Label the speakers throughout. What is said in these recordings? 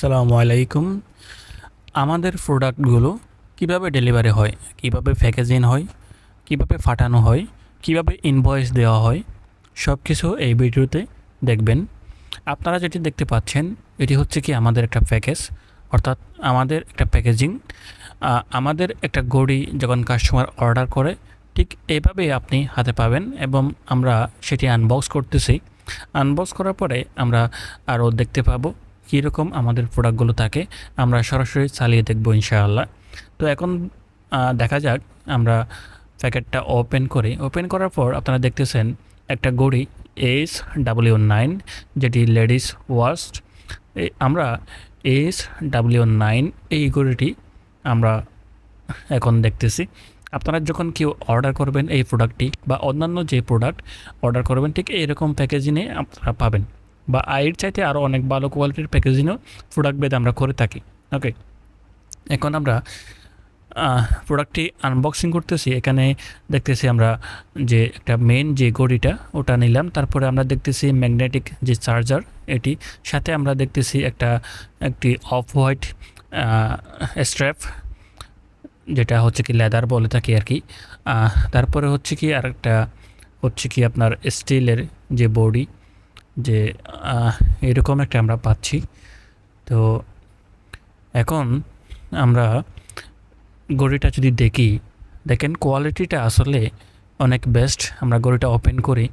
Speaker 1: সালামু আলাইকুম। আমাদের প্রোডাক্টগুলো কীভাবে ডেলিভারি হয়, কীভাবে প্যাকেজিং হয়, কীভাবে ফাটানো হয়, কীভাবে ইনভয়েস দেওয়া হয় সব কিছু এই ভিডিওতে দেখবেন। আপনারা যেটি দেখতে পাচ্ছেন, এটি হচ্ছে কি আমাদের একটা প্যাকেজ, অর্থাৎ আমাদের একটা প্যাকেজিং। আমাদের একটা গড়ি যখন কাস্টমার অর্ডার করে, ঠিক এইভাবে আপনি হাতে পাবেন এবং আমরা সেটি আনবক্স করতেছি। আনবক্স করার পরে আমরা আরও দেখতে পাবো কীরকম আমাদের প্রোডাক্টগুলো থাকে, আমরা সরাসরি চালিয়ে দেখব ইনশাআল্লাহ। তো এখন দেখা যাক, আমরা প্যাকেটটা ওপেন করি। ওপেন করার পর আপনারা দেখতেছেন একটা ঘড়ি এস ডাব্লিউ নাইন যেটি লেডিস ওয়াস্ট। আমরা এস ডাব্লিউ নাইন এই ঘড়িটি আমরা এখন দেখতেছি। আপনারা যখন কেউ অর্ডার করবেন এই প্রোডাক্টটি বা অন্যান্য যে প্রোডাক্ট অর্ডার করবেন, ঠিক এইরকম প্যাকেজিংয়ে আপনারা পাবেন। বা এর চাইতে আরও অনেক ভালো কোয়ালিটির প্যাকেজিংও প্রোডাক্ট বেদ আমরা করে থাকি। ওকে এখন আমরা প্রোডাক্টটি আনবক্সিং করতেছি। এখানে দেখতেছি আমরা যে একটা মেন যে ঘড়িটা, ওটা নিলাম। তারপরে আমরা দেখতেছি ম্যাগনেটিক যে চার্জার এটি। সাথে আমরা দেখতেছি একটা, একটি অফ হোয়াইট স্ট্র্যাপ যেটা হচ্ছে কি লেদার বলে থাকি আর কি। তারপরে হচ্ছে কি আর একটা হচ্ছে কি আপনার স্টিলের যে বডি যে এরকম একটা আমরা পাচ্ছি। তো এখন আমরা গড়িটা যদি দেখি, দেখেন কোয়ালিটিটা আসলে অনেক বেস্ট আমরা গড়িটা ওপেন করি।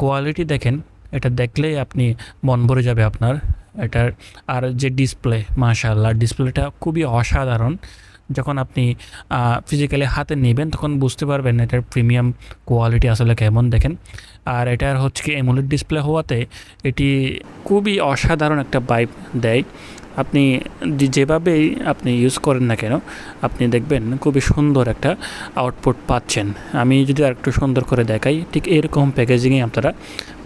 Speaker 1: কোয়ালিটি দেখেন, এটা দেখলেই আপনি মন ভরে যাবে আপনার। এটার আর যে ডিসপ্লে মাশাআল্লাহ ডিসপ্লেটা খুবই অসাধারণ। যখন আপনি ফিজিক্যালি হাতে নেবেন, তখন বুঝতে পারবেন এটার প্রিমিয়াম কোয়ালিটি আসলে কেমন দেখেন। আর এটার হচ্ছে কি এমোলেড ডিসপ্লে হওয়াতে এটি খুবই অসাধারণ একটা বাইপ দেয়। আপনি যেভাবেই আপনি ইউজ করেন না কেন, আপনি দেখবেন খুবই সুন্দর একটা আউটপুট পাচ্ছেন। আমি যদি আরেকটু সুন্দর করে দেখাই, ঠিক এরকম প্যাকেজিংয়ে আপনারা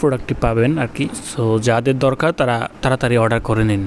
Speaker 1: প্রোডাক্টটি পাবেন আর কি। সো যাদের দরকার তারা তাড়াতাড়ি অর্ডার করে নিন।